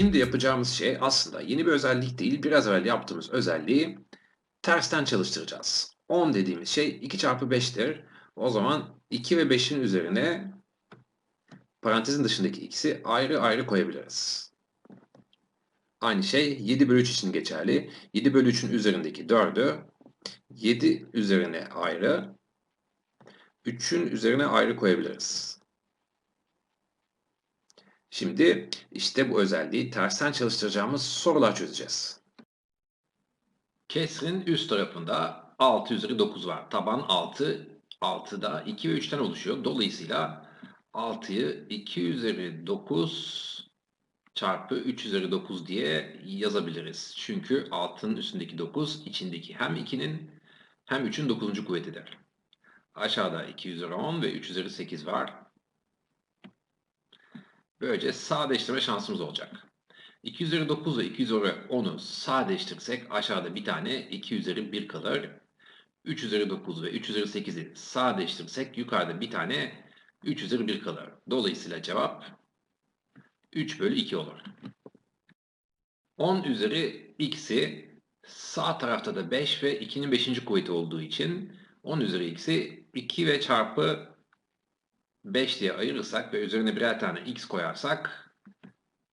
Şimdi yapacağımız şey aslında yeni bir özellik değil, biraz evvel yaptığımız özelliği tersten çalıştıracağız. 10 dediğimiz şey 2 çarpı 5'tir. O zaman 2 ve 5'in üzerine parantezin dışındaki x'i ayrı ayrı koyabiliriz. Aynı şey 7 bölü 3 için geçerli. 7 bölü 3'ün üzerindeki 4'ü 7 üzerine ayrı, 3'ün üzerine ayrı koyabiliriz. Şimdi işte bu özelliği tersten çalıştıracağımız sorular çözeceğiz. Kesrin üst tarafında 6 üzeri 9 var. Taban 6, 6'da 2 ve 3'ten oluşuyor. Dolayısıyla 6'yı 2 üzeri 9 çarpı 3 üzeri 9 diye yazabiliriz. Çünkü 6'nın üstündeki 9 içindeki hem 2'nin hem 3'ün 9. kuvvetidir. Aşağıda 2 üzeri 10 ve 3 üzeri 8 var. Böylece sadeleştirme şansımız olacak. 2 üzeri 9 ve 2 üzeri 10'u sadeleştirirsek aşağıda bir tane 2 üzeri 1 kalır. 3 üzeri 9 ve 3 üzeri 8'i sadeleştirirsek yukarıda bir tane 3 üzeri 1 kalır. Dolayısıyla cevap 3 bölü 2 olur. 10 üzeri x'i sağ tarafta da 5 ve 2'nin 5. kuvveti olduğu için 10 üzeri x'i 2 ve çarpı 5 diye ayırırsak ve üzerine birer tane x koyarsak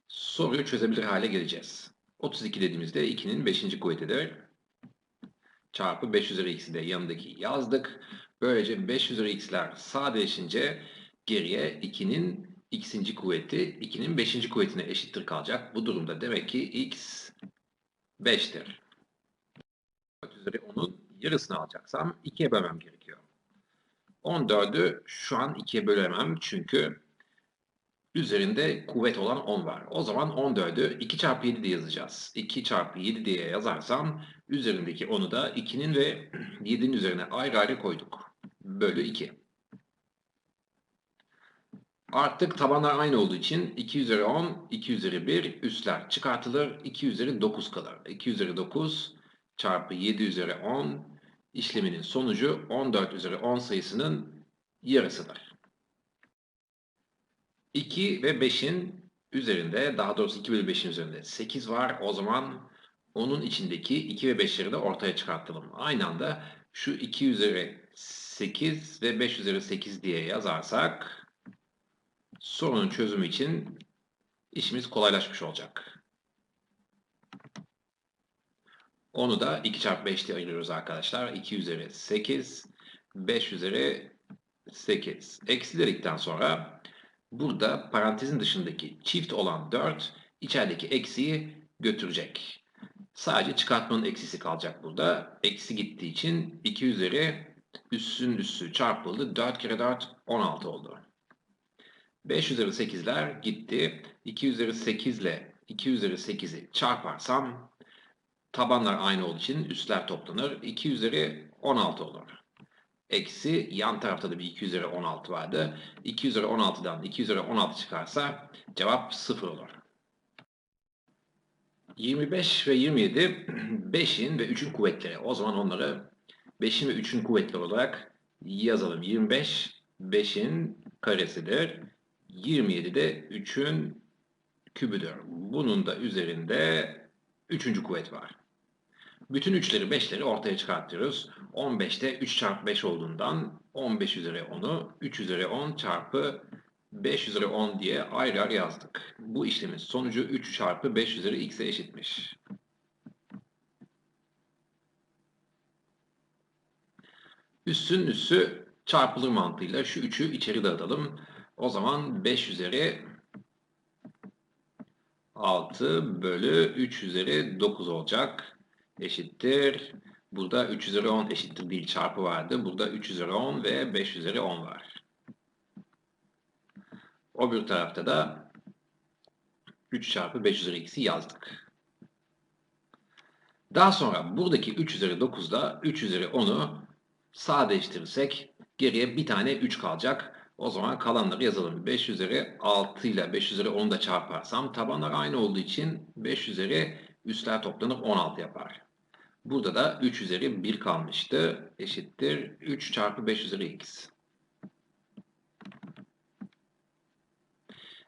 soruyu çözebilir hale geleceğiz. 32 dediğimizde 2'nin 5. kuvvetidir. Çarpı 5 üzeri x'i de yanındaki yazdık. Böylece 5 üzeri x'ler sadeleşince geriye 2'nin x'inci kuvveti 2'nin 5. kuvvetine eşittir kalacak. Bu durumda demek ki x 5'tir. 4 üzeri 10'un yarısını alacaksam 2'ye bölmem gerekiyor. 14'ü şu an 2'ye bölemem çünkü üzerinde kuvvet olan 10 var. O zaman 14'ü 2 çarpı 7 diye yazacağız. 2 çarpı 7 diye yazarsam üzerindeki 10'u da 2'nin ve 7'nin üzerine ayrı ayrı koyduk. Bölü 2. Artık tabanlar aynı olduğu için 2 üzeri 10, 2 üzeri 1 üstler çıkartılır. 2 üzeri 9 kalır. 2 üzeri 9 çarpı 7 üzeri 10 işleminin sonucu 14 üzeri 10 sayısının yarısıdır. 2 ve 5'in üzerinde, daha doğrusu 2 bölü 5'in üzerinde 8 var. O zaman onun içindeki 2 ve 5'leri de ortaya çıkartalım. Aynı anda şu 2 üzeri 8 ve 5 üzeri 8 diye yazarsak sorunun çözümü için işimiz kolaylaşmış olacak. Onu da 2 çarpı 5 diye ayırıyoruz arkadaşlar. 2 üzeri 8, 5 üzeri 8. Eksi dedikten sonra burada parantezin dışındaki çift olan 4 içerideki eksiyi götürecek. Sadece çıkartmanın eksisi kalacak burada. Eksi gittiği için 2 üzeri üssün üssü çarpıldı. 4 kere 4 16 oldu. 5 üzeri 8'ler gitti. 2 üzeri 8 ile 2 üzeri 8'i çarparsam tabanlar aynı olduğu için üstler toplanır. 2 üzeri 16 olur. Eksi yan tarafta da bir 2 üzeri 16 vardı. 2 üzeri 16'dan 2 üzeri 16 çıkarsa cevap 0 olur. 25 ve 27 5'in ve 3'ün kuvvetleri. O zaman onları 5'in ve 3'ün kuvvetleri olarak yazalım. 25 5'in karesidir. 27 de 3'ün kübüdür. Bunun da üzerinde 3. kuvvet var. Bütün 3'leri 5'leri ortaya çıkartıyoruz. 15'te 3 çarpı 5 olduğundan 15 üzeri 10'u 3 üzeri 10 çarpı 5 üzeri 10 diye ayrı ayrı yazdık. Bu işlemin sonucu 3 çarpı 5 üzeri x'e eşitmiş. Üssün üssü çarpılır mantığıyla şu 3'ü içeri dağıtalım. O zaman 5 üzeri 6 bölü 3 üzeri 9 olacak. Eşittir. Burada 3 üzeri 10 eşittir değil çarpı vardı. Burada 3 üzeri 10 ve 5 üzeri 10 var. O bir tarafta da 3 çarpı 5 üzeri x'i yazdık. Daha sonra buradaki 3 üzeri 9'da 3 üzeri 10'u sadeleştirirsek geriye bir tane 3 kalacak. O zaman kalanları yazalım. 5 üzeri 6 ile 5 üzeri 10'u da çarparsam tabanlar aynı olduğu için 5 üzeri üstler toplanıp 16 yapar. Burada da 3 üzeri 1 kalmıştı. Eşittir 3 çarpı 5 üzeri x.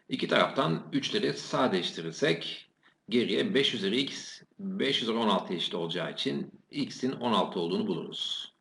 İki taraftan 3'leri sadeleştirirsek Geriye 5 üzeri x 5 üzeri 16 eşit olacağı için x'in 16 olduğunu buluruz.